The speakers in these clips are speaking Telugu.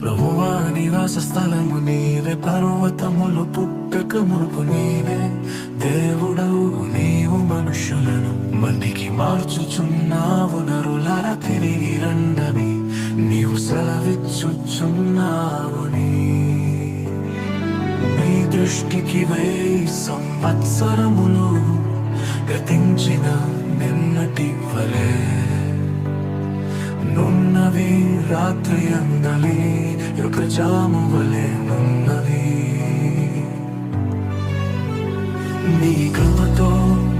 ప్రభువా నివాస స్థలము నీవే. పర్వతములు పుట్టక మునుపు నీవే. దేవుడవు నీవు మనుషులను మట్టికి మార్చుచున్నావు. నరులర తిరిగి రండని నీవు సెలవిచ్చుచున్నావు నీ. దృష్టికి వై సంవత్సరములు గతించిన నిన్నటి రాత్రి అందలి యొక్క జాము వలె నున్నవి నీ కృపతో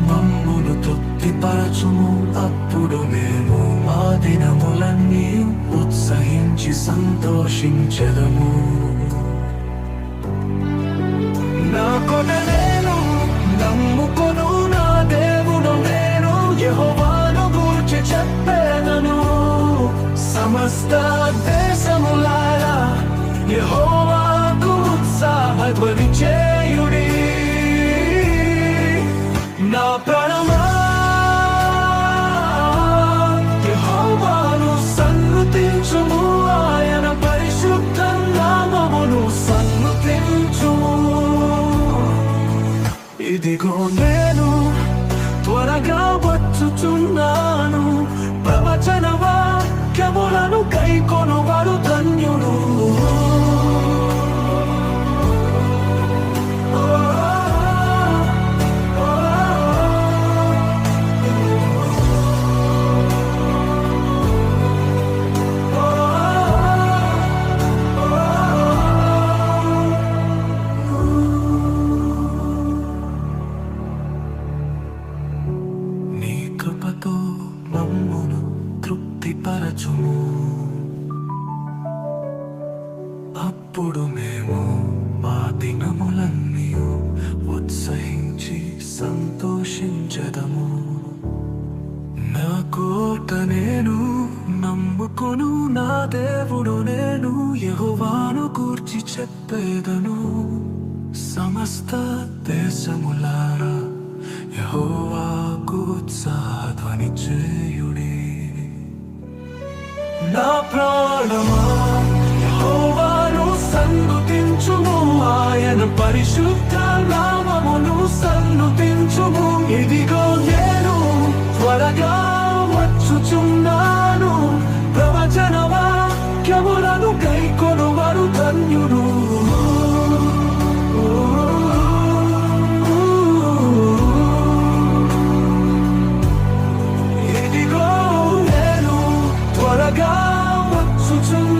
మమ్మును తృప్తిపరచుము అప్పుడు మేము మా దినములన్నీ ఉత్సహించి సంతోషించదము. నా కొనలే సమస్త దేశములారా యెహోవాకు ఉత్సాహధ్వని చేయుడి నా ప్రాణమా యెహోవాను సన్నుతించుము ఆయన పరిశుద్ధ నామమును సన్నుతించుము ఇదిగో నేను త్వరగా వచ్చుచున్నాను ప్రవచనవా వాక్యములను కైకొనువాడు తృప్తిపరచుము అప్పుడు మేము మా దినములన్నీ ఉత్సహించి సంతోషించదము. నా కోట నేను నమ్ముకొను నా దేవుడు నేను యెహోవాను కూర్చి చెప్పేదను. సమస్త దేశములారా యెహోవాకు ఉత్సాహధ్వని చేయుడి నా ప్రాణమా? యెహోవాను సన్నుతించుము ఆయన పరిశుద్ధ నామమును సన్నుతించుము ఇదిగో నేను త్వరగా వచ్చుచున్నా. 高，我说出